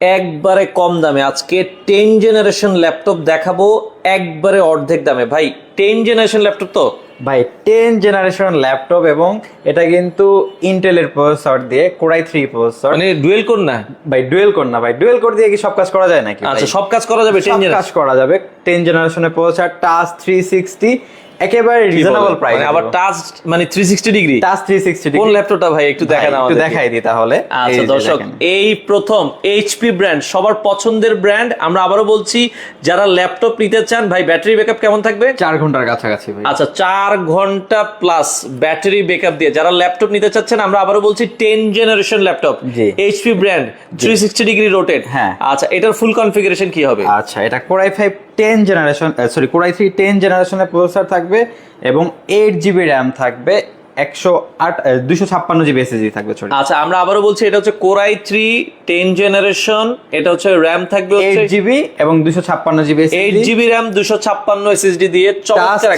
একবারে কম দামে। আজকে টেন জেনারেশন ল্যাপটপ দেখাবো একবারে অর্ধেক দামে। ভাই টেন জেনারেশন ল্যাপটপ তো? ভাই টেন জেনারেশন ল্যাপটপ এবং এটা কিন্তু ইন্টেলের প্রসেসর দিয়ে কোরাই থ্রি প্রসেসর মানে ডুয়েল কোর না? ভাই ডুয়েল কোর না ভাই। ডুয়েল কোর দিয়ে কি সব কাজ করা যায় নাকি আচ্ছা সব কাজ করা যাবে টেন কাজ করা যাবে টেন জেনারেশনের প্রসেসর টাচ থ্রি সিক্সটি একেবারে রিজনেবল প্রাইস আবার টাচ মানে three sixty degree touch three sixty কোন ল্যাপটপটা ভাই একটু দেখান একটু দেখাই দিই তাহলে। আচ্ছা দর্শক এই প্রথম এইচপি ব্র্যান্ড সবার পছন্দের ব্র্যান্ড আমরা আবারো বলছি যারা ল্যাপটপ নিতে চান ভাই ব্যাটারি ব্যাকআপ কেমন থাকবে? চার ঘণ্টার কাছাকাছি ভাই। আচ্ছা চার ঘণ্টা প্লাস ব্যাটারি ব্যাকআপ দিয়ে। যারা ল্যাপটপ নিতে চাচ্ছেন আমরা আবারও বলছি ten generation laptop. HP brand three sixty degree rotated হ্যাঁ। আচ্ছা এটার ফুল কনফিগারেশন কি হবে? আচ্ছা এটা core i five ten generation sorry core i three ten জেনারেশনের প্রসেসর থাকবে এবং এইট জিবি র্যাম থাকবে একশো আট দুশো ছাপ্পান্ন জিবি এসএসডি থাকবে সরি আচ্ছা আমরা আবারও বলছি এটা হচ্ছে কোরাই থ্রি টেন জেনারেশন এটা হচ্ছে র্যাম থাকবে এইট জিবি এবং দুশো ছাপ্পান্ন জিবি এইট জিবি র্যাম দুশো ছাপ্পান্ন এসএসডি দিয়ে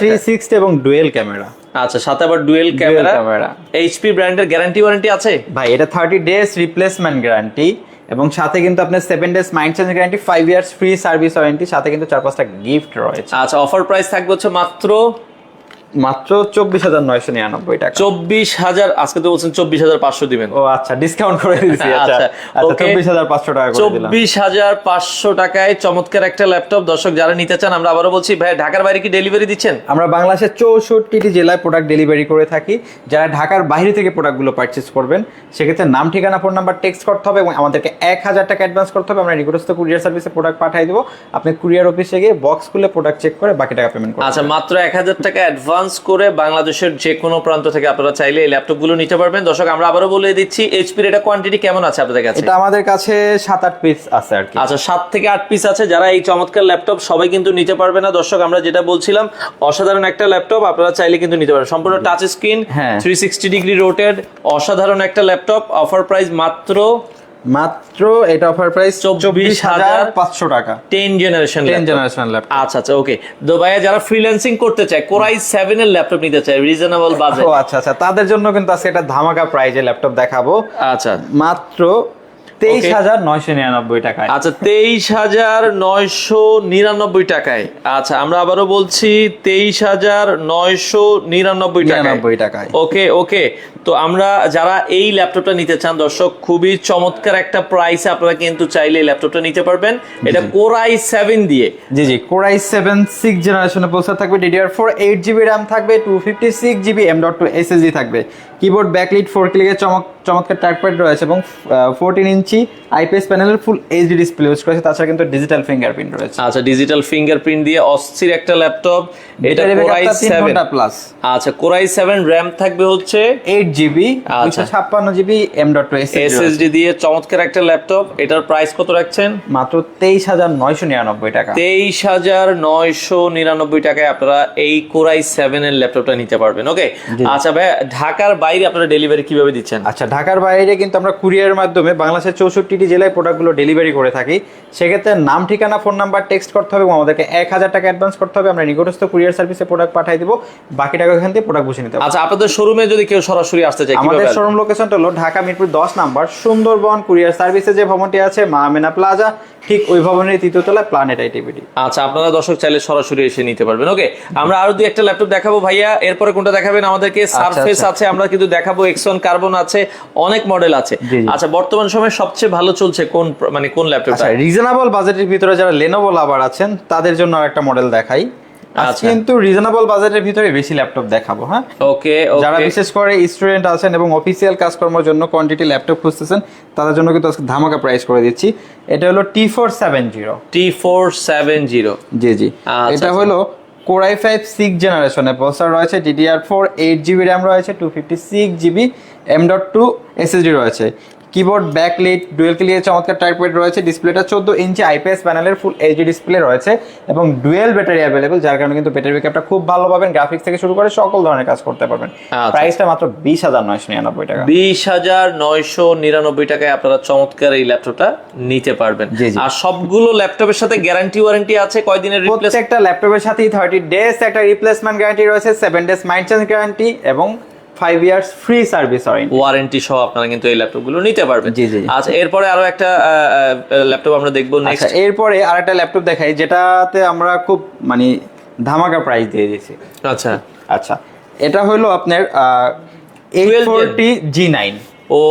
থ্রি সিক্সটি এবং ডুয়েল ক্যামেরা আচ্ছা সাথে আবার ডুয়েল ক্যামেরা। এইচপি ব্র্যান্ডের গ্যারান্টি ওয়ারেন্টি আছে? ভাই এটা থার্টি ডেজ রিপ্লেসমেন্ট গ্যারান্টি এবং সাথে কিন্তু আপনার seven days mind change guarantee five years free service warranty সাথে কিন্তু চার পাঁচটা গিফট রয়েছে। আচ্ছা অফার প্রাইস থাকবে হচ্ছে মাত্র মাত্র চব্বিশ হাজার নয়শো নিরানব্বই টাকা। চব্বিশ হাজার আজকে তো বলছেন চব্বিশ হাজার পাঁচশো দিবেন। ও আচ্ছা ডিসকাউন্ট করে দিচ্ছি আচ্ছা। আচ্ছা, আচ্ছা okay। চব্বিশ হাজার পাঁচশো টাকা চব্বিশ হাজার পাঁচশো টাকায় চমৎকার একটা ল্যাপটপ দর্শক যারা নিতে চান আমরা আবারও বলছি ভাই ঢাকার বাইরে কি ডেলিভারি দিচ্ছেন? আমরা বাংলাদেশের চৌষট্টিটি জেলায় প্রোডাক্ট ডেলিভারি করে থাকি। যারা ঢাকার বাইরে থেকে প্রোডাক্টগুলো পারচেস করবেন সেক্ষেত্রে নাম ঠিকানা ফোন নাম্বার টেক্সট করতে হবে এবং আমাদেরকে এক হাজার টাকা অ্যাডভান্স করতে হবে। আমরা নিকটস্থ কুরিয়ার সার্ভিসে প্রোডাক্ট পাঠিয়ে দেবো। আপনি কুরিয়ার অফিসে গিয়ে বক্স খুলে প্রোডাক্ট চেক করে বাকি টাকা পেমেন্ট করবেন আচ্ছা মাত্র এক হাজার টাকা অ্যাডভান্স করে বাংলাদেশের যে কোনো প্রান্ত থেকে আপনারা চাইলে এই ল্যাপটপগুলো নিতে পারবেন। দর্শক আমরা আবারও বলে দিচ্ছি এইচপির এটা কোয়ান্টিটি কেমন আছে আপনাদের কাছে? এটা আমাদের কাছে সাত আট পিস আছে আর কি। আচ্ছা সাত থেকে আট পিস আছে। যারা এই চমৎকার ল্যাপটপ সবাই কিন্তু নিতে পারবে না। দর্শক আমরা যেটা বলছিলাম অসাধারণ একটা ল্যাপটপ আপনারা চাইলে কিন্তু নিতে পারবেন। সম্পূর্ণ touch screen. Three sixty degree rotated অসাধারণ একটা ল্যাপটপ। অফার প্রাইস মাত্র মাত্র এটা অফার প্রাইস চব্বিশ হাজার পাঁচশো টাকা। Ten generation ten generation laptop আচ্ছা আচ্ছা ওকে তো ভাইয়া যারা ফ্রিল্যান্সিং করতে চায় কোরাই সেভেন এর ল্যাপটপ নিতে চায় রিজনেবল বাজেট ও আচ্ছা আচ্ছা তাদের জন্য কিন্তু আজকে একটা ধামাকা প্রাইজে ল্যাপটপ দেখাবো। আচ্ছা। মাত্র তেইশ হাজার নয়শো নিরানব্বই টাকায়। আচ্ছা তেইশ হাজার নয়শো নিরানব্বই টাকায়। আচ্ছা আমরা আবারও বলছি তেইশ হাজার নয়শো নিরানব্বই টাকায়। নিরানব্বই টাকায়। ওকে ওকে তো আমরা যারা এই ল্যাপটপটা নিতে চান দর্শক খুবই চমৎকার একটা প্রাইসে আপনারা কিন্তু চাইলে ল্যাপটপটা নিতে পারবেন। এটা কোরাই সেভেন দিয়ে। জি জি কোরাই সেভেন সিক্স জেনারেশনে প্রসেসর থাকবে DDR four eight GB RAM থাকবে two fifty six GB M dot two SSD থাকবে। কিবোর্ড ব্যাকলিট ফোর ক্লিকের চমক চমৎকার ট্র্যাকপ্যাড রয়েছে এবং ফোরটিন ইঞ্চি আইপিএস প্যানেলের ফুল এইচডি ডিসপ্লে ইউজ করেছে তাছাড়া কিন্তু ডিজিটাল ফিঙ্গারপ্রিন্ট রয়েছে। আচ্ছা ডিজিটাল ফিঙ্গারপ্রিন্ট দিয়ে অস্থির একটা ল্যাপটপ এটা সেভেন ঘণ্টা প্লাস আচ্ছা কোরাই সেভেন র্যাম থাকবে হচ্ছে এইট জিবি আচ্ছা। দুশো ছাপ্পান্ন GB M dot SSD SSD দিয়ে চমৎকার একটা ল্যাপটপ এটার প্রাইস কত রাখছেন? মাত্র তেইশ হাজার নয়শো নিরানব্বই টাকা। তেইশ হাজার নয়শো নিরানব্বই টাকায় আপনারা এই কোরাই সেভেন এর ল্যাপটপটা নিতে পারবেন ওকে আচ্ছা ভাই ঢাকার বাইরে আপনারা ডেলিভারি কীভাবে দিচ্ছেন? আচ্ছা ঢাকার বাইরে কিন্তু আমরা কুরিয়ারের মাধ্যমে বাংলাদেশের চৌষট্টিটি জেলায় প্রোডাক্টগুলো ডেলিভারি করে থাকি। সেক্ষেত্রে নাম ঠিকানা ফোন নাম্বার টেক্সট করতে হবে এবং আমাদেরকে এক হাজার টাকা অ্যাডভান্স করতে হবে। আমরা নিকটস্থ কুরিয়ার সার্ভিসে প্রোডাক্ট পাঠিয়ে দিব। বাকি টাকা ওখান থেকে প্রোডাক্ট বুঝে নিতে হবে। আচ্ছা আপনাদের শোরুমে যদি কেউ সরাসরি আসতে চায় আমাদের শোরুম লোকেশনটা হলো ঢাকা মিরপুর দশ নাম্বার সুন্দরবন কুরিয়ার সার্ভিসে যে ভবনটি আছে মা আমেনা প্লাজা ঠিক ওই ভবনের তৃতীয় তলায় প্ল্যানেট আইটিভিটি আচ্ছা আপনারা দর্শক চাইলে সরাসরি এসে নিতে পারবেন। ওকে আমরা আরও দুই একটা ল্যাপটপ দেখাবো ভাইয়া। এরপরে কোনটা দেখাবেন? আমাদেরকে সারফেস আচ্ছা। আছে আমরা কিন্তু দেখাবো। এক্সন কার্বন আছে অনেক মডেল আছে। আচ্ছা বর্তমান সময়ে সবচেয়ে ভালো চলছে কোন মানে কোন ল্যাপটপটা? আচ্ছা রিজনেবল বাজেটের ভিতরে যারা লেনোভো লাভার আছেন তাদের জন্য আরেকটা মডেল দেখাই। আজকে আচ্ছা। কিন্তু রিজনেবল বাজেটের ভিতরে বেশি ল্যাপটপ দেখাবো হ্যাঁ? ওকে যারা বিশেষ করে স্টুডেন্ট আছেন এবং অফিসিয়াল কাজকর্মের জন্য কোয়ান্টিটি ল্যাপটপ খুঁজতেছেন তাদের জন্য কিন্তু আজকে ধামাকা প্রাইস করে দিচ্ছি। এটা হলো T four seven zero T four seven zero জি জি। আচ্ছা, এটা আচ্ছা। হলো কোরাই ফাইভ সিক্স জেনারেশনের প্রসেসর রয়েছে DDR four eight GB RAM রয়েছে two fifty six GB M dot two SSD রয়েছে। কিবোর্ড ব্যাকলিট ডুয়েল ক্লিয়ার চমৎকার টাইপেড রয়েছে ডিসপ্লেটা চোদ্দ ইঞ্চি আইপিএস প্যানেলের ফুল এইচডি ডিসপ্লে রয়েছে এবং ডুয়েল ব্যাটারি অ্যাভেলেবল যার কারণে কিন্তু ব্যাটারি ব্যাকআপটা খুব ভালো পাবেন গ্রাফিক্স থেকে শুরু করে সকল ধরনের কাজ করতে পারবেন আচ্ছা। প্রাইসটা মাত্র বিশ হাজার নয়শো নিরানব্বই টাকা বিশ হাজার নয়শো নিরানব্বই টাকায় আপনারা চমৎকার এই ল্যাপটপটা নিতে পারবেন। আর সবগুলো ল্যাপটপের সাথে গ্যারান্টি ওয়ারেন্টি আছে কয়দিনের প্রত্যেকটা ল্যাপটপের সাথেই থার্টি ডেজ একটা রিপ্লেসমেন্ট গ্যারান্টি রয়েছে seven days mind change guarantee এবং five years free service warranty warranty সহ আপনারা কিন্তু এই ল্যাপটপগুলো নিতে পারবেন। জি, জি। আচ্ছা এরপরে আরও একটা ল্যাপটপ আমরা দেখব আচ্ছা নেক্সট এরপরে আরেকটা ল্যাপটপ দেখাই যেটাতে আমরা খুব মানে ধামাকা প্রাইস দিয়ে দিয়েছি। আচ্ছা। আচ্ছা এটা হলো আপনার এইট 12 ফোরটি জি নাইন ও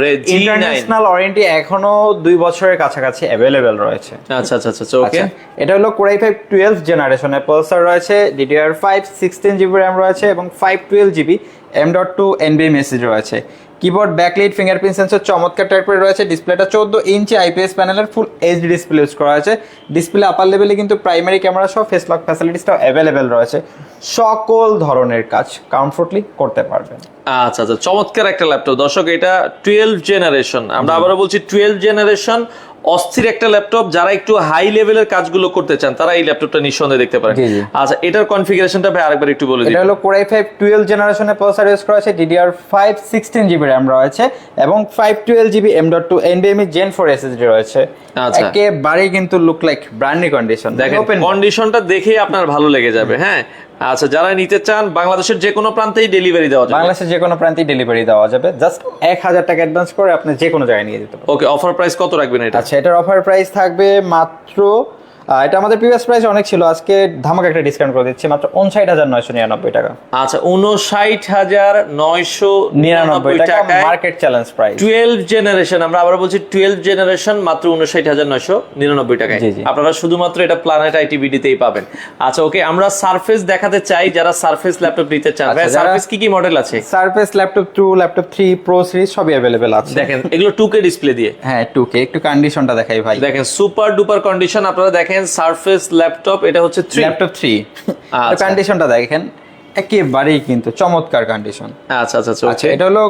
রে ইন্টারন্যাশনাল ওয়ারেন্টি এখনও দুই বছরের কাছাকাছি অ্যাভেলেবেল রয়েছে। আচ্ছা আচ্ছা আচ্ছা ওকে আচ্ছা, এটা হলো কোরাই ফাইভ টুয়েলভ জেনারেশনের পালসার রয়েছে DDR five sixteen GB RAM রয়েছে এবং five twelve GB M dot two NB message রয়েছে। কিবোর্ড ব্যাকলাইট ফিঙ্গারপ্রিন্ট সেন্সর চমৎকার টাইপের রয়েছে। ডিসপ্লেটা চোদ্দ ইঞ্চি আইপিএস প্যানেলের ফুল এইচডি ডিসপ্লে ইউজ করা হয়েছে। ডিসপ্লে আপার লেভেলে কিন্তু প্রাইমারি ক্যামেরা সহ ফেস লক ফ্যাসিলিটিসটাও অ্যাভেলেবেল রয়েছে। সকল ধরনের কাজ কমফোর্টলি করতে পারবেন। আচ্ছা আচ্ছা চমৎকার একটা ল্যাপটপ দর্শক এটা টুয়েলভ জেনারেশন আমরা আবারও বলছি টুয়েলভ জেনারেশন অস্থির একটা ল্যাপটপ যারা একটু হাই লেভেলের কাজগুলো করতে চান তারা এই ল্যাপটপটা নিঃসন্দেহে দেখতে পারেন। আচ্ছা এটার কনফিগারেশনটা ভাই আরেকবার একটু বলে দিন এটা হলো কোরাই ফাইভ টুয়েলভ জেনারেশনের প্রসেসর ইউজ করা আছে DDR five sixteen GB RAM রয়েছে এবং five twelve GB M dot two এনবিএমই gen four SSD রয়েছে। আচ্ছা। একেবারেই কিন্তু look like brand new condition দেখেন কন্ডিশনটা দেখেই আপনার ভালো লেগে যাবে হ্যাঁ? আচ্ছা যারা নিতে চান বাংলাদেশের যে কোনো প্রান্তেই ডেলিভারি দেওয়া যাবে। বাংলাদেশের যে কোনো প্রান্তেই ডেলিভারি দেওয়া যাবে। জাস্ট এক হাজার টাকা অ্যাডভান্স করে আপনি যে কোনো জায়গায় নিয়ে যেতে পারবেন ওকে অফার প্রাইস কত রাখবেন এটা? আচ্ছা এটার অফার প্রাইস থাকবে মাত্র এটা আমাদের প্রিভিয়াস প্রাইস অনেক ছিল। আজকে ধামাকা একটা ডিসকাউন্ট করে দিচ্ছি মাত্র উনষাট হাজার নয়শো নিরানব্বই টাকা। আচ্ছা উনষাট হাজার নয়শো নিরানব্বই টাকা market challenge price twelve generation আমরা আবার বলছি টুয়েলভ জেনারেশন মাত্র উনষাট হাজার নয়শো নিরানব্বই টাকায়। আপনারা শুধুমাত্র এটা প্ল্যানেট আইটিভিডিতেই পাবেন। আচ্ছা ওকে আমরা সারফেস দেখাতে চাই যারা সারফেস ল্যাপটপ নিতে চান। আচ্ছা, সারফেস কি কি মডেল আছে? Surface laptop two laptop three pro series সবই অ্যাভেলেবেল আছে। দেখেন এগুলো টু কে ডিসপ্লে দিয়ে। হ্যাঁ টু কে একটু কন্ডিশনটা দেখাই ভাই। দেখেন সুপার ডুপার কন্ডিশন আপনারা দেখেন সারফেস ল্যাপটপ এটা হচ্ছে থ্রি ল্যাপটপ থ্রি আচ্ছা। কন্ডিশনটা দেখেন একেবারেই কিন্তু চমৎকার কন্ডিশন আচ্ছা আচ্ছা আচ্ছা আচ্ছা এটা হলো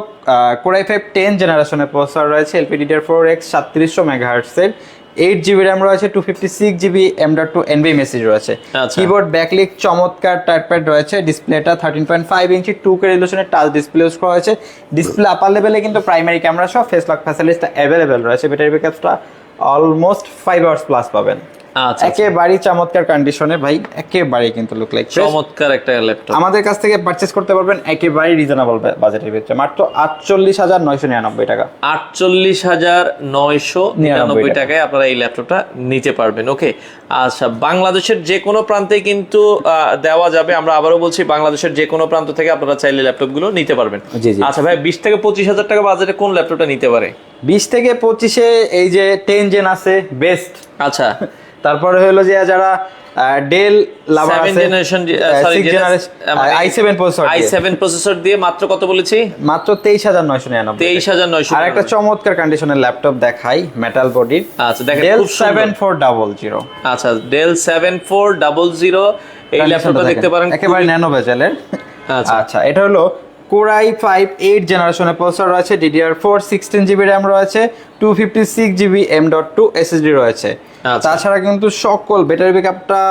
কোরাই ফাইভ টেন জেনারেশনের প্রসেসর রয়েছে এলপিডিডিআর ফোর এক্স সাতত্রিশশো মেগাহার্টসের এইট জিবি র্যাম রয়েছে two fifty six GB M dot two NB message রয়েছে। আচ্ছা। কিবোর্ড ব্যাকলিক চমৎকার টাইপপ্যাড রয়েছে ডিসপ্লেটা thirteen point five inch two K রেজলিউশনের touch display use করা হয়েছে। ডিসপ্লে আপার লেভেলে কিন্তু প্রাইমারি ক্যামেরা সহ ফেস লক ফ্যাসিলিটিসটা অ্যাভেলেবেল রয়েছে ব্যাটারি ব্যাকআপটা অলমোস্ট ফাইভ আওয়ার্স প্লাস পাবেন। আচ্ছা আচ্ছা। একেবারেই চমৎকার কন্ডিশনে ভাই একেবারেই কিন্তু লুক লাইক চমৎকার একটা ল্যাপটপ আমাদের কাছ থেকে পারচেস করতে পারবেন একেবারেই রিজনেবল বাজেটের ভিতরে। মাত্র আটচল্লিশ হাজার নয়শো নিরানব্বই টাকা। আটচল্লিশ হাজার নয়শো নিরানব্বই টাকায় আপনারা এই ল্যাপটপটা নিতে পারবেন ওকে আচ্ছা বাংলাদেশের যে কোনো প্রান্তে কিন্তু দেওয়া যাবে। আমরা আবারও বলছি বাংলাদেশের যে কোনো প্রান্ত থেকে আপনারা চাইলে ল্যাপটপগুলো নিতে পারবেন। আচ্ছা ভাই বিশ থেকে পঁচিশ হাজার টাকা বাজেটে কোন ল্যাপটপটা নিতে পারে? বিশ থেকে পঁচিশে এই যে টেন জেন আছে বেস্ট আচ্ছা তারপরে হলো যে যারা ডেল লাভার আছে generation i seven processor i seven processor দিয়ে। মাত্র কত বলেছি? মাত্র তেইশ হাজার নয়শো নিরানব্বই। তেইশ হাজার নয়শো আর একটা চমৎকার কন্ডিশনের ল্যাপটপ দেখাই মেটাল বডির আচ্ছা দেখেন ডেল খুব সেভেন সুন্দর ফোর ডাবল জিরো আচ্ছা Dell seven four double zero এই ল্যাপটপটা দেখতে পারেন একেবারে ন্যানো বেজেলের আচ্ছা। আচ্ছা এটা হলো কোরাই ফাইভ এইট জেনারেশনের প্রসেসর রয়েছে DDR four sixteen GB RAM রয়েছে two fifty six GB M dot two SSD রয়েছে। তাছাড়া কিন্তু সকল ব্যাটারি ব্যাকআপটা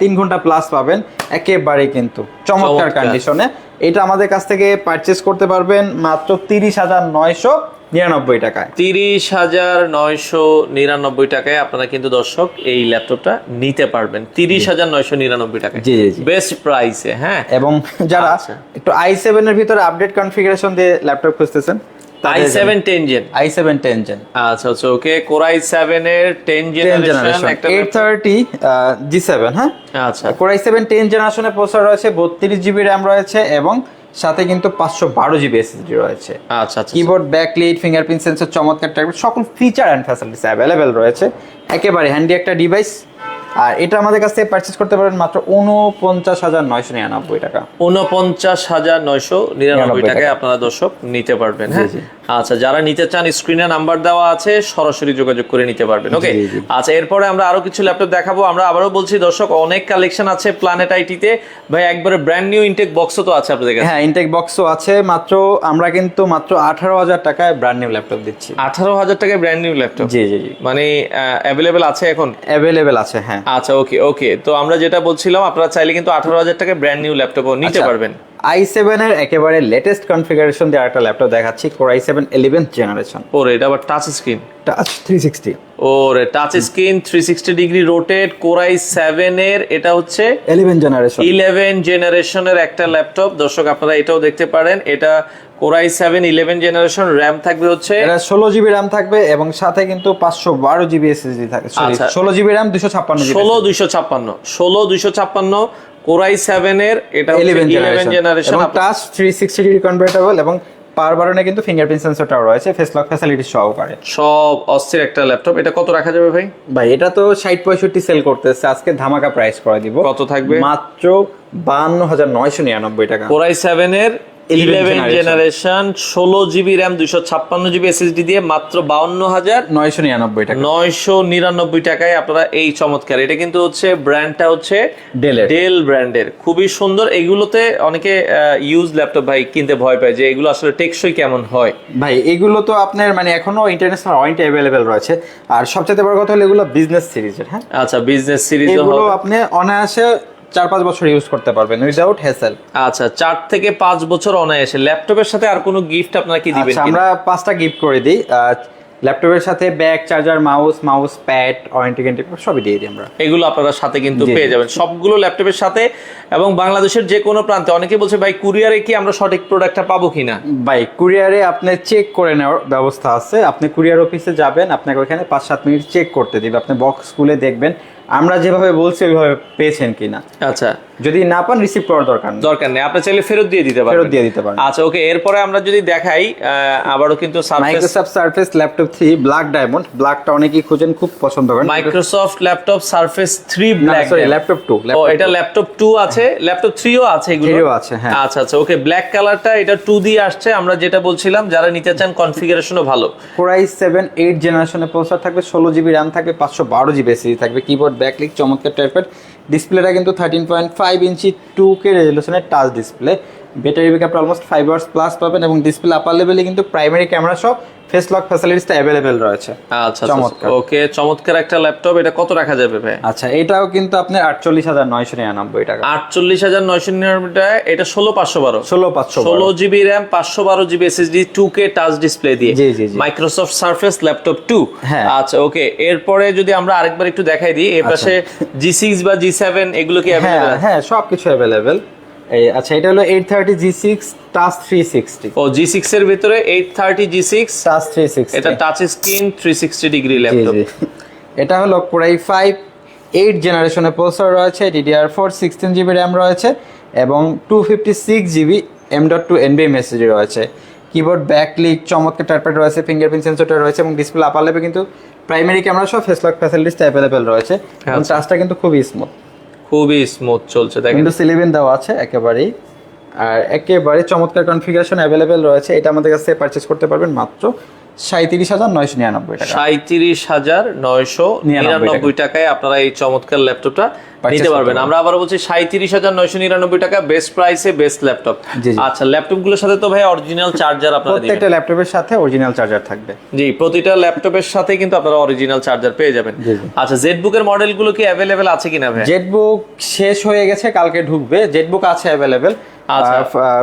তিন ঘণ্টা প্লাস পাবেন। একেবারে কিন্তু চমৎকার। কন্ডিশনে এটা আমাদের কাছ থেকে পারচেস করতে পারবেন মাত্র তিরিশ হাজার নয়শো নিরানব্বই টাকায়। তিরিশ হাজার নয়শো নিরানব্বই টাকায় আপনারা কিন্তু দর্শক এই ল্যাপটপটা নিতে পারবেন। তিরিশ হাজার নয়শো নিরানব্বই টাকায়। জি, জি, জি। বেস্ট প্রাইসে হ্যাঁ। এবং যারা আচ্ছা। একটু আই সেভেন এর ভিতরে আপডেট কনফিগারেশন দিয়ে ল্যাপটপ খুঁজতেছেন i seven ten gen i seven ten আচ্ছা আচ্ছা ওকে কোরাই সেভেন এর টেন টেন জেনারেশন জেনারেশন একটা এইট থার্টি জি সেভেন হ্যাঁ? আচ্ছা। কোরাই সেভেন টেন জেনারেশনের প্রসেসর রয়েছে বত্রিশ জিবি র্যাম রয়েছে এবং সাথে কিন্তু পাঁচশো বারো জিবি এসএসডি রয়েছে। আচ্ছা আচ্ছা কিবোর্ড ব্যাকলিট ফিঙ্গারপ্রিন্ট সেন্সর চমৎকার টাইপের সকল ফিচার অ্যান্ড ফ্যাসিলিটিস অ্যাভেলেবেল রয়েছে। একেবারে হ্যান্ডি একটা ডিভাইস আর এটা আমাদের কাছ থেকে পারচেজ করতে পারেন মাত্র উনপঞ্চাশ হাজার নয়শো নিরানব্বই টাকা। উনপঞ্চাশ হাজার নয়শো নিরানব্বই টাকায় আপনারা দর্শক নিতে পারবেন হ্যাঁ? আচ্ছা যারা নিতে চান স্ক্রিনে নাম্বার দেওয়া আছে সরাসরি যোগাযোগ করে নিতে পারবেন ওকে। আচ্ছা এরপরে আমরা আরও কিছু ল্যাপটপ দেখাবো। আমরা আবারও বলছি দর্শক অনেক কালেকশন আছে প্ল্যানেট আইটিতে ভাই একবারে ব্র্যান্ড নিউ ইনটেক বক্সও তো আছে আপনাদের কাছে। হ্যাঁ ইনটেক বক্সও আছে। মাত্র আমরা কিন্তু মাত্র আঠারো হাজার টাকায় ব্র্যান্ড নিউ ল্যাপটপ দিচ্ছি। আঠারো হাজার টাকায় ব্র্যান্ড নিউ ল্যাপটপ জি জি জি। মানে অ্যাভেলেবেল আছে এখন? অ্যাভেলেবেল আছে হ্যাঁ। আচ্ছা ওকে ওকে তো আমরা যেটা বলছিলাম আপনারা চাইলে কিন্তু আঠারো হাজার টাকায় ব্র্যান্ড নিউ ল্যাপটপও নিতে আচ্ছা, পারবেন। আই সেভেনের একেবারে লেটেস্ট কনফিগারেশন দিয়ে একটা ল্যাপটপ দেখাচ্ছি core i seven eleventh generation ওরে এটা আবার touch screen touch three sixty ওরে touch screen three sixty degree rotate core i seven এর এটা হচ্ছে ইলেভেন জেনারেশন ইলেভেন জেনারেশনের একটা ল্যাপটপ দর্শক আপনারা এটাও দেখতে পারেন। এটা core i seven eleven generation RAM থাকবে হচ্ছে এটা ষোলো জিবি র্যাম থাকবে এবং সাথে কিন্তু পাঁচশো বারো জিবি এসএসডি থাকে। ষোলো জিবি র্যাম দুশো ছাপ্পান্ন ষোলো দুইশো ছাপ্পান্ন। ষোলো দুইশো ছাপ্পান্ন। কোরাই সেভেনের এটা ইলেভেন ইলেভেন জেনারেশন জেনারেশন এবং touch three sixty degree convertible এবং পাওয়ার বাটনে কিন্তু ফিঙ্গারপ্রিন্ট সেন্সরটাও রয়েছে ফেস লক ফ্যাসিলিটি সহকারে সব অস্থির একটা ল্যাপটপ এটা কত রাখা যাবে ভাই? ভাই এটা তো ষাট পঁয়ষট্টি সেল করতেছে আজকে ধামাকা প্রাইস করে দিব। কত থাকবে? মাত্র বান্ন হাজার নয়শো নিরানব্বই টাকা। কোরাই সেভেন এর 11 ইলেভেন জেনারেশন ষোলো জিবি র্যাম দুইশো ছাপ্পান্ন জিবি এসএসডি দিয়ে মাত্র বাউন্ন হাজার নয়শো নিরানব্বই টাকা। নয়শো নিরানব্বই টাকায় আপনারা এই চমৎকার এটা কিন্তু হচ্ছে ব্র্যান্ডটা হচ্ছে ডেলের ডেল ব্র্যান্ডের খুবই সুন্দর এগুলোতে অনেকে ইউজ ল্যাপটপ ভাই কিনতে ভয় পায় যে এগুলো আসলে টেকসই কেমন হয়। ভাই এগুলো তো আপনার মানে এখনও ইন্টারন্যাশনাল ওয়ারেন্টি অ্যাভেলেবেল রয়েছে। আর সবচেয়ে বড় কথা হলো এগুলো বিজনেস সিরিজের হ্যাঁ? আচ্ছা বিজনেস সিরিজ এগুলো আপনি অনায়াসে চার পাঁচ বছর ইউজ করতে পারবেন উইদাউট হ্যাসেল আচ্ছা চার থেকে পাঁচ বছর অনায়াসে। ল্যাপটপের সাথে আর কোনো গিফট আপনারা কি দিবেন আচ্ছা আমরা পাঁচটা গিফট করে দিই। ল্যাপটপের সাথে bag charger mouse mouse pad warranty guarantee সবই দিয়ে দিই আমরা। এগুলো আপনারা সাথে কিন্তু পেয়ে যাবেন। সবগুলো ল্যাপটপের সাথে এবং বাংলাদেশের যে কোনো প্রান্তে। অনেকে বলছে ভাই কুরিয়ারে কি আমরা সঠিক প্রোডাক্টটা পাবো কিনা? ভাই কুরিয়ারে আপনি চেক করে নেওয়ার ব্যবস্থা আছে। আপনি কুরিয়ার অফিসে যাবেন আপনাকে ওখানে পাঁচ সাত মিনিট চেক করতে দিবে। আপনি বক্স খুলে দেখবেন আমরা যেভাবে বলছি ওইভাবে পেয়েছেন কিনা। আচ্ছা। যদি না পান রিসিভ করার দরকার নেই। দরকার নেই। আপনি চাইলে ফেরত দিয়ে দিতে পারেন ফেরত দিয়ে দিতে পারেন আচ্ছা ওকে এরপরে আমরা যদি দেখাই আবারও কিন্তু Surface Microsoft Surface laptop three black diamond ব্ল্যাকটা অনেকেই খুঁজেন খুব পছন্দ করেন। Microsoft laptop Surface three black sorry laptop two ও এটা ল্যাপটপ টু আছে। ল্যাপটপ থ্রিও আছে এগুলো। Three ও আছে, হ্যাঁ। আচ্ছা আচ্ছা ওকে ব্ল্যাক কালারটা এটা টু দিয়ে আসছে। আমরা যেটা বলছিলাম যারা নিতে চান কনফিগারেশনও ভালো। কোরাই সেভেন এইট জেনারেশনের প্রসেসর থাকবে ষোলো জিবি র্যাম থাকবে পাঁচশো বারো জিবি এসিডি থাকবে কিবোর্ড ব্যাকলিক চমৎকার টাইপের ডিসপ্লেটা কিন্তু thirteen point five inch two K রেজলিউশনের touch display battery backup almost five hours plus পাবেন এবং ডিসপ্লে আপার লেভেলে কিন্তু প্রাইমারি ক্যামেরা সহ ফেস লক ফ্যাসিলিটিসটা অ্যাভেলেবেল রয়েছে। আচ্ছা চমৎকার। ওকে চমৎকার একটা ল্যাপটপ এটা কত রাখা যাবে ভাই? আচ্ছা এটাও কিন্তু আপনার আটচল্লিশ হাজার নয়শো নিরানব্বই টাকা। আটচল্লিশ হাজার নয়শো নিরানব্বই টাকা এটা ষোলো পাঁচশো বারো। ষোলো পাঁচশো ষোলো জিবি র্যাম পাঁচশো বারো GB SSD two K touch display দিয়ে। জি, জি। মাইক্রোসফট সার্ফেস ল্যাপটপ টু হ্যাঁ। আচ্ছা ওকে এরপরে যদি আমরা আরেকবার একটু দেখাই দিই এই পাশে জি সিক্স বা জি সেভেন এগুলো কি হ্যাঁ হ্যাঁ সব কিছু অ্যাভেলেবেল এই আচ্ছা এটা হলো eight thirty G six touch three sixty ও জি সিক্স এর ভিতরে eight thirty G six touch three sixty এটা touch screen three sixty degree জি ল্যাপটপ এটা হলো কোরাই ফাইভ এইট জেনারেশনের প্রসেসর রয়েছে DDR four sixteen GB RAM রয়েছে এবং two fifty six GB M dot two NB মেসেজি রয়েছে। কিবোর্ড ব্যাকলিক চমৎকার টাইপের রয়েছে ফিঙ্গারপ্রিন্ট সেন্সরটা রয়েছে এবং ডিসপ্লে আপার লেভে কিন্তু প্রাইমারি ক্যামেরা সহ ফেস লক ফ্যাসিলিটিস অ্যাভেলেবেল রয়েছে। এবং আচ্ছা। টাচটা কিন্তু খুবই স্মুথ খুবই স্মুথ চলছে, দেখেন। উইন্ডোজ ইলেভেন দেওয়া আছে একেবারেই। আর একেবারে চমৎকার কনফিগারেশন অ্যাভেলেবেল রয়েছে। এটা আমাদের কাছে পারচেস করতে পারবেন মাত্র সাঁত্রিশ হাজার নয়শো নিরানব্বই টাকা সাঁত্রিশ হাজার নয়শো নিরানব্বই টাকায় আপনারা এই চমৎকার ল্যাপটপটা নিতে পারবেন। আমরা আবার বলছি সাঁত্রিশ হাজার নয়শো নিরানব্বই টাকা বেস্ট প্রাইসে বেস্ট ল্যাপটপ। আচ্ছা ল্যাপটপগুলোর সাথে তো ভাই অরিজিনাল চার্জার আপনারা প্রত্যেকটা ল্যাপটপের সাথে অরিজিনাল চার্জার থাকবে জি প্রতিটা ল্যাপটপের সাথে কিন্তু আপনারা অরিজিনাল চার্জার পেয়ে যাবেন। আচ্ছা জেড বুকের মডেলগুলো কি অ্যাভেলেবেল আছে কিনা ভাই জেটবুক শেষ হয়ে গেছে কালকে ঢুকবে জেটবুক আছে available.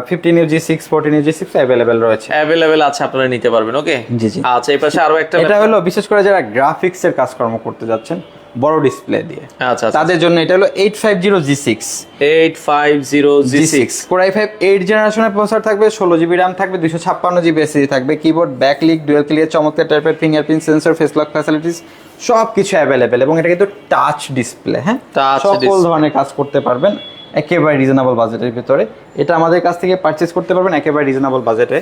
Fifteen U G six fourteen U G six available রয়েছে। অ্যাভেলেবেল আছে আপনারা নিতে পারবেন ওকে জি, জি। আচ্ছা এই পাশে আরও একটা এটা হলো বিশেষ করে যারা গ্রাফিক্স এর কাজকর্ম করতে যাচ্ছেন বড় ডিসপ্লে দিয়ে। আচ্ছা তাদের জন্য এটা হলো eight five zero G six eight five zero G six core i five eight জেনারেশনের প্রসেসর থাকবে ষোলো জিবি র্যাম থাকবে দুশো ছাপ্পান্ন জিবি এসএসডি থাকবে কিবোর্ড ব্যাকলিক ডুয়েল ক্লিয়ার চমৎকার টাইপের fingerprint sensor face lock facilities সব কিছু অ্যাভেলেবেল এবং এটা কিন্তু টাচ ডিসপ্লে হ্যাঁ? সকল। ধরনের কাজ করতে পারবেন। একেবারে রিজনেবল বাজেটের ভিতরে। এটা আমাদের কাছ থেকে পারচেস করতে পারবেন একেবারে রিজনেবল বাজেটে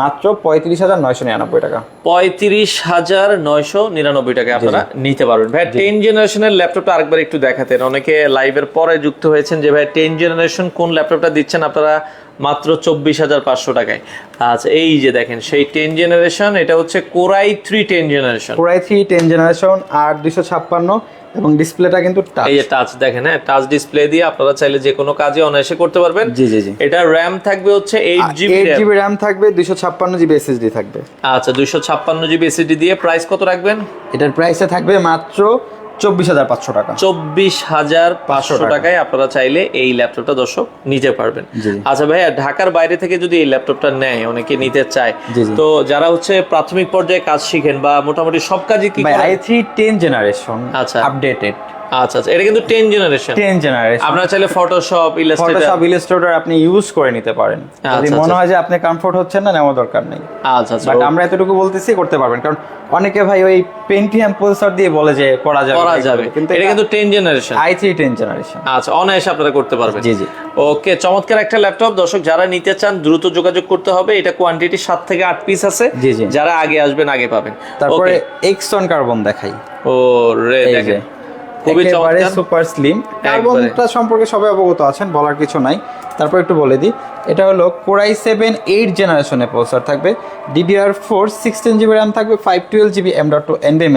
মাত্র পঁয়ত্রিশ হাজার নয়শো নিরানব্বই টাকা। পঁয়ত্রিশ হাজার নয়শো নিরানব্বই টাকা আপনারা নিতে পারবেন। ভাই টেন জেনারেশনের ল্যাপটপটা আরেকবার একটু দেখাতেন। অনেকে লাইভের পরে যুক্ত হয়েছেন যে ভাই টেন জেনারেশন কোন ল্যাপটপটা দিচ্ছেন আপনারা মাত্র চব্বিশ হাজার পাঁচশো টাকায়? আচ্ছা এই যে দেখেন সেই টেন জেনারেশন এটা হচ্ছে core i three ten generation core i three ten generation আর দুশো ছাপ্পান্ন এবং ডিসপ্লেটা কিন্তু টাচ এই যে টাচ দেখেন হ্যাঁ টাচ ডিসপ্লে দিয়ে আপনারা চাইলে যে কোনো কাজে অনায়াসে করতে পারবেন। জি জি জি। এটা র্যাম থাকবে হচ্ছে eight GB eight GB RAM থাকবে দুশো ছাপ্পান্ন জিবি এসএসডি থাকবে। আচ্ছা দুইশো ছাপ্পান্ন জিবি এসএসডি দিয়ে প্রাইস কত রাখবেন? এটার প্রাইসে থাকবে মাত্র চব্বিশ হাজার পাঁচশো টাকা। চব্বিশ হাজার পাঁচশো টাকায় আপনারা চাইলে এই ল্যাপটপটা দর্শক নিতে পারবেন। আচ্ছা ভাইয়া ঢাকার বাইরে থেকে যদি এই ল্যাপটপটা নেয় অনেকে নিতে চায়। তো যারা হচ্ছে প্রাথমিক পর্যায়ে কাজ শিখেন বা মোটামুটি সব কাজই কি আই থ্রি টেন জেনারেশন আচ্ছা। আপডেটেড আচ্ছা আচ্ছা এটা কিন্তু টেন জেনারেশন টেন জেনারেশন আপনারা চাইলে ফটোশপ ইলাস্ট্রেটর ফটোশপ ইলাস্ট্রেটর আপনি ইউজ করে নিতে পারেন। যদি আচ্ছা, মনে আচ্ছা। হয় যে আপনি কমফোর্ট হচ্ছেন না নেওয়া দরকার নেই। আচ্ছা আচ্ছা। বাট আমরা এতটুকু বলতেছি করতে পারবেন। কারণ অনেকে ভাই ওই পেন্টিয়াম প্রসেসর দিয়ে বলে যে করা যাবে। করা যাবে। কিন্তু এটা কিন্তু ten generation i three ten generation আচ্ছা অনায়াসে আপনারা করতে পারবেন। জি, জি। ওকে চমৎকার একটা ল্যাপটপ দর্শক যারা নিতে চান দ্রুত যোগাযোগ করতে হবে। এটা কোয়ান্টিটি সাত থেকে আট পিস আছে। জি, জি। যারা আগে আসবেন আগে পাবেন। তারপরে এক্সটন কার্বন দেখাই। ও রে দেখেন। খুবই একেবারে সুপার স্লিম। কার্বনটা সম্পর্কে সবাই অবগত আছেন বলার কিছু নাই। তারপর একটু বলে দিই এটা হলো কোরাই সেভেন এইট জেনারেশনের প্রসেসর থাকবে DDR four sixteen GB RAM থাকবে five twelve GB M dot two এনবিএম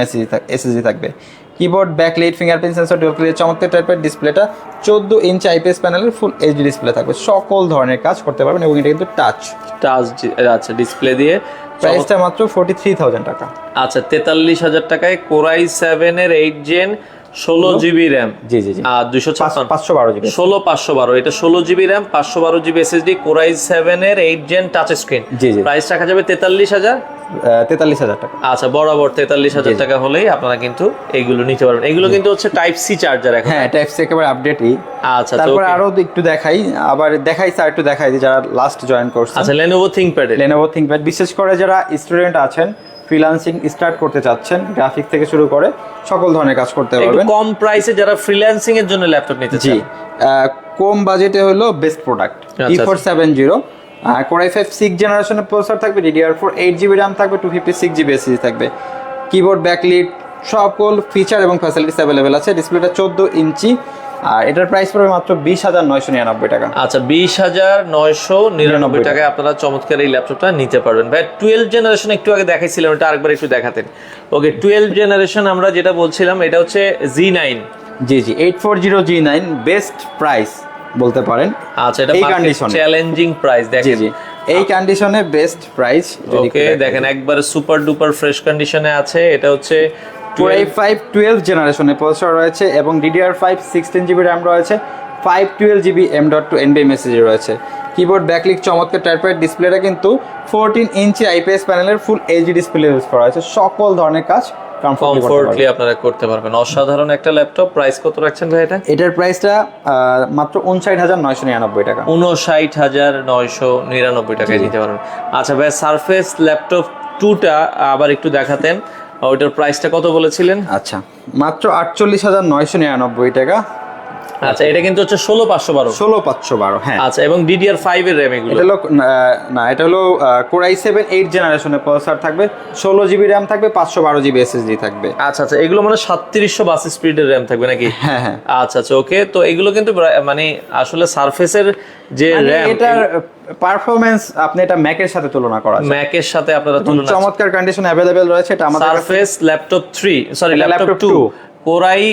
SSD থাকবে। Keyboard backlight fingerprint sensor dual clear চমৎকার টাইপের ডিসপ্লেটা চোদ্দ ইঞ্চ আইপিএস প্যানেলের ফুল এইচডি ডিসপ্লে থাকবে। সকল ধরনের কাজ করতে পারবেন এবং এটা কিন্তু টাচ টাচ আচ্ছা ডিসপ্লে দিয়ে প্রাইসটা মাত্র ফোর্টি থ্রি থাউজেন্ড টাকা। আচ্ছা তেতাল্লিশ হাজার টাকায় কোরাই সেভেন এর এইট জেন ষোলো জিবি র্যাম। জি জি আর দুশো পাঁচশো বারো জিবি। ষোলো পাঁচশো বারো। এটা ষোলো জিবি র্যাম পাঁচশো বারো GB SSD core i seven এর এইট জেন টাচ স্ক্রিন। জি, জি। প্রাইস রাখা যাবে তেতাল্লিশ হাজার। তেতাল্লিশ হাজার টাকা। আচ্ছা বরাবর তেতাল্লিশ হাজার টাকা হলেই আপনারা কিন্তু এইগুলো নিতে পারবেন। এগুলো কিন্তু হচ্ছে টাইপ সি চার্জার এখন। হ্যাঁ টাইপ সি একেবারে আপডেটই আচ্ছা তারপরে আরও একটু দেখাই। আবার দেখাই স্যার একটু দেখাই যারা লাস্ট জয়েন করছে আচ্ছা লেনোভো থিংকপ্যাড লেনোভো থিংকপ্যাড বিশেষ করে যারা স্টুডেন্ট আছেন ফ্রিল্যান্সিং স্টার্ট করতে চাচ্ছেন গ্রাফিক থেকে শুরু করে সকল ধরনের কাজ করতে পারবেন। কম প্রাইসে যারা ফ্রিল্যান্সিং এর জন্য ল্যাপটপ নিতে জি চান। কম বাজেটে হলো best product E four seven zero core i five six জেনারেশনের প্রসেসর থাকবে DDR four eight GB RAM থাকবে two fifty six GB SSD থাকবে। কিবোর্ড ব্যাকলিট সকল ফিচার এবং ফ্যাসিলিটিস অ্যাভেলেবেল আছে। ডিসপ্লেটা চোদ্দ ইঞ্চি আর এটার প্রাইস পড়বে মাত্র বিশ হাজার নয়শো নিরানব্বই টাকা। আচ্ছা বিশ হাজার নয়শো নিরানব্বই টাকায় আপনারা চমৎকার এই ল্যাপটপটা নিতে পারবেন। ভাই টুয়েলভ জেনারেশন একটু আগে দেখাইছিলাম ওটা আরেকবার একটু দেখাতেন। ওকে টুয়েলভ জেনারেশন আমরা যেটা বলছিলাম এটা হচ্ছে জি নাইন জি জি eight four zero G nine best price বলতে পারেন। আচ্ছা এটা condition চ্যালেঞ্জিং প্রাইস দেখেন। জি এই কন্ডিশনে বেস্ট প্রাইস ওকে দেখেন। একবারে সুপার ডুপার ফ্রেশ কন্ডিশনে আছে এটা হচ্ছে টুয়েলভ ফাইভ টুয়েলভ জেনারেশনের প্রসেসর রয়েছে এবং DDR five sixteen GB RAM রয়েছে five twelve GB M dot two NB message রয়েছে। কিবোর্ড ব্যাকলিক চমৎকার টাইপের ডিসপ্লেটা কিন্তু ফোরটিন ইঞ্চি আইপিএস প্যানেলের ফুল এইচডি ডিসপ্লে ইউজ করা হয়েছে। সকল ধরনের কাজ কমফোর্টলি আপনারা করতে পারবেন। অসাধারণ একটা ল্যাপটপ প্রাইস কত রাখছেন ভাই এটা? এটার প্রাইসটা মাত্র উনষাট হাজার নয়শো নিরানব্বই টাকা। উনষাট হাজার নয়শো নিরানব্বই টাকায় নিতে পারবেন। আচ্ছা ভাই সারফেস ল্যাপটপ টুটা আবার একটু দেখাতেন। ওইটার প্রাইসটা কত বলেছিলেন? আচ্ছা মাত্র আটচল্লিশ হাজার নয়শো নিরানব্বই টাকা। আচ্ছা এটা কিন্তু হচ্ছে ষোলো পাঁচশো বারো। ষোলো পাঁচশো বারো হ্যাঁ। আচ্ছা এবং ডিডিআর ফাইভ এর র্যাম এগুলো। এটা হলো না এটা হলো কোরাই সেভেন এইট জেনারেশনের প্রসেসর থাকবে ষোলো জিবি র্যাম থাকবে পাঁচশো বারো জিবি এসএসডি থাকবে। আচ্ছা আচ্ছা এগুলো মানে সাতত্রিশশো বাস স্পিডের র্যাম থাকবে নাকি? হ্যাঁ হ্যাঁ। আচ্ছা আচ্ছা ওকে তো এগুলো কিন্তু মানে আসলে সারফেসের যে মানে র্যাম এটার পারফরমেন্স আপনি এটা ম্যাকের সাথে তুলনা করা ম্যাকের সাথে আপনারা তুলনা চমৎকার কন্ডিশন অ্যাভেলেবেল রয়েছে এটা আমাদের Surface laptop three sorry laptop two. Core i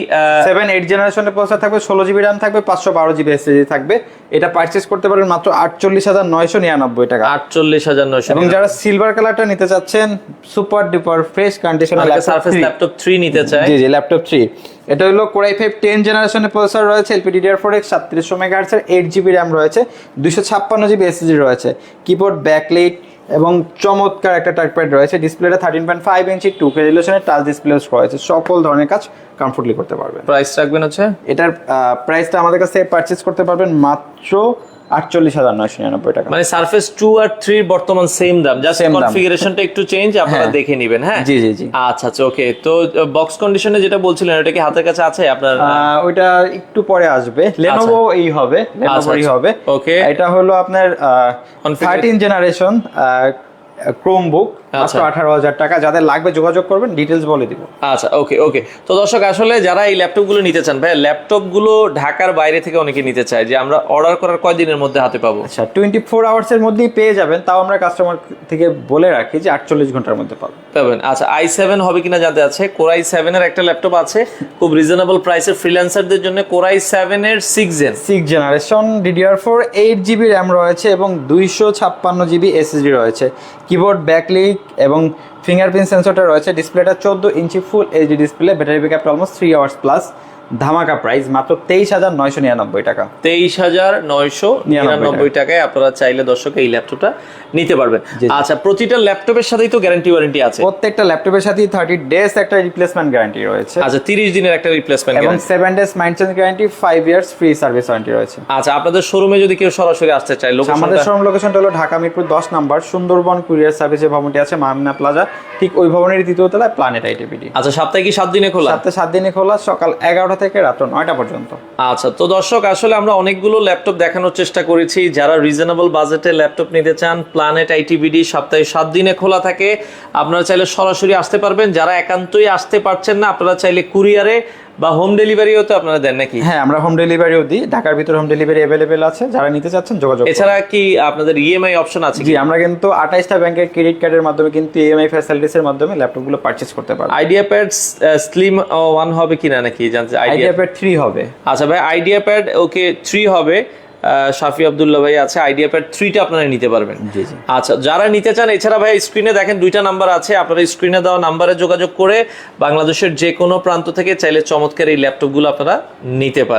seven eight জেনারেশনের প্রসেসর থাকবে ষোলো জিবি র্যাম থাকবে পাঁচশো বারো জিবি এসএসডি থাকবে। এটা পারচেস করতে পারবেন মাত্র আটচল্লিশ হাজার নয়শো নিরানব্বই টাকা। আটচল্লিশ হাজার নয়শো এবং যারা সিলভার কালারটা নিতে চাচ্ছেন সুপার ডুপার ফ্রেশ কন্ডিশনের সারফেস ল্যাপটপ থ্রি নিতে চায়। জি জি ল্যাপটপ থ্রি এটা হলো কোরাই ফাইভ টেন জেনারেশনের প্রসেসর রয়েছে এলপিডিডিআর ফোর এক্স সাতত্রিশশো মেগাহার্সের এইট জিবি র্যাম রয়েছে দুশো ছাপ্পান্ন জিবি এসএসডি রয়েছে। কিবোর্ড ব্যাকলাইট এবং চমৎকার একটা টাচপ্যাড রয়েছে। ডিসপ্লেটা thirteen point five inch two K রিলেশনের টাচ ডিসপ্লে রয়েছে সকল ধরনের কাজ কমফোর্টলি করতে পারবেন। প্রাইস রাখবেন হচ্ছে? এটার প্রাইসটা আমাদের কাছে পারচেস করতে পারবেন মাত্র আটচল্লিশ হাজার নয়শো নিরানব্বই টাকা। মানে সার্ফেস টু আর থ্রি বর্তমান সেম দাম। জাস্ট। কনফিগারেশনটা একটু চেঞ্জ আপনারা হ্যাঁ। দেখে নেবেন হ্যাঁ? জি, জি, জি। আচ্ছা আচ্ছা ওকে তো বক্স কন্ডিশনে যেটা বলছিলেন ওটা কি হাতের কাছে আছে আপনার? ওইটা একটু পরে আসবে। লেনোভো এই হবে লেনোভোই আচ্ছা। হবে। ওকে এটা হলো আপনার থার্টিন জেনারেশন ক্রোম বুক মাত্র আচ্ছা। আঠারো হাজার টাকা। যাদের লাগবে যোগাযোগ করবেন ডিটেলস বলে দিব। আচ্ছা ওকে ওকে তো দর্শক আসলে যারা এই ল্যাপটপগুলো নিতে চান ভাই ল্যাপটপগুলো ঢাকার বাইরে থেকে অনেকে নিতে চায় যে আমরা অর্ডার করার কয়দিনের মধ্যে হাতে পাবো? আচ্ছা টোয়েন্টি ফোর আওয়ার্স এর মধ্যেই পেয়ে যাবেন। তাও আমরা কাস্টমার থেকে বলে রাখি যে আটচল্লিশ ঘণ্টার মধ্যে পাবেন। আচ্ছা আই সেভেন হবে কিনা জানতে আছে কোরাই সেভেনের একটা ল্যাপটপ আছে খুব রিজনেবল প্রাইসের ফ্রিল্যান্সারদের জন্য কোরাই সেভেনের six gen six generation DDR four eight GB RAM রয়েছে এবং দুইশো ছাপ্পান্ন জিবি এসএসডি রয়েছে। কিবোর্ড ব্যাকলিট এবং ফিঙ্গারপ্রিন্ট সেন্সরটা রয়েছে ডিসপ্লেটা চোদ্দ ইঞ্চি ফুল এইচডি ডিসপ্লে ব্যাটারি ব্যাকআপটা অলমোস্ট থ্রি আওয়ার্স প্লাস ধামাকা প্রাইস মাত্র তেইশ হাজার নয়শো নিরানব্বই টাকা। তেইশ হাজার নয়শো নিরানব্বই টাকায় আপনারা চাইলে দর্শক এই ল্যাপটপটা নিতে পারবেন। আচ্ছা প্রতিটা ল্যাপটপের সাথেই তো গ্যারান্টি ওয়ারেন্টি আছে। প্রত্যেকটা ল্যাপটপের সাথেই থার্টি ডেজ একটা রিপ্লেসমেন্ট গ্যারান্টি রয়েছে। আচ্ছা তিরিশ দিনের একটা রিপ্লেসমেন্ট এবং seven days mind change guarantee five years free service warranty রয়েছে। আচ্ছা আপনাদের শোরুমে যদি কেউ সরাসরি আসতে চায় আমাদের শোরুম লোকেশনটা হলো ঢাকা মিরপুর দশ নাম্বার সুন্দরবন কুরিয়ার সার্ভিস যে ভবনটি আছে মামিনা প্লাজা ঠিক ওই ভবনের তৃতীয় তলায় প্ল্যানেট আইটিপিডি আচ্ছা সপ্তাহে কি সাত দিনে খোলা? সাতটা সাত দিনে খোলা সকাল এগারোটা থেকে রাত্র নয়টা পর্যন্ত। আচ্ছা তো দর্শক, আসলে আমরা অনেকগুলো ল্যাপটপ দেখানোর চেষ্টা করেছি। যারা রিজনেবল বাজেটে ল্যাপটপ নিতে চান প্ল্যানেট আইটিভিডি সপ্তাহে সাত দিনে খোলা থাকে। আপনারা চাইলে সরাসরি আসতে পারবেন। যারা একান্তই আসতে পারছেন না, আপনারা চাইলে কুরিয়ারে বা হোম ডেলিভারিও তো আপনারা দেন নাকি? হ্যাঁ আমরা হোম ডেলিভারিও দিই। ঢাকার ভিতরে হোম ডেলিভারি অ্যাভেলেবেল আছে। যারা নিতে চাচ্ছেন যোগাযোগ এছাড়া কি আপনাদের ইএমআই অপশন আছে কি আমরা কিন্তু আঠাইশটা ব্যাংকের ক্রেডিট কার্ডের মাধ্যমে কিন্তু ইএমআই ফ্যাসিলিটিসের মাধ্যমে ল্যাপটপগুলো পারচেস করতে পারবেন আইডিয়া প্যাড স্লিম ওয়ান হবে কিনা নাকি? জানতে আইডিয়া প্যাড থ্রি হবে। আচ্ছা ভাই আইডিয়া প্যাড ওকে থ্রি হবে। শাফি আবদুল্লাহ ভাই আছে আইডিয়া প্যাড থ্রিটা আপনারা নিতে পারবেন। আচ্ছা যারা নিতে চান এছাড়া ভাই স্ক্রিনে দেখেন দুইটা নাম্বার আছে আপনারা স্ক্রিনে দেওয়া নাম্বারে যোগাযোগ করে বাংলাদেশের যে কোনো প্রান্ত থেকে চাইলে চমৎকার এই ল্যাপটপগুলো আপনারা নিতে পারেন।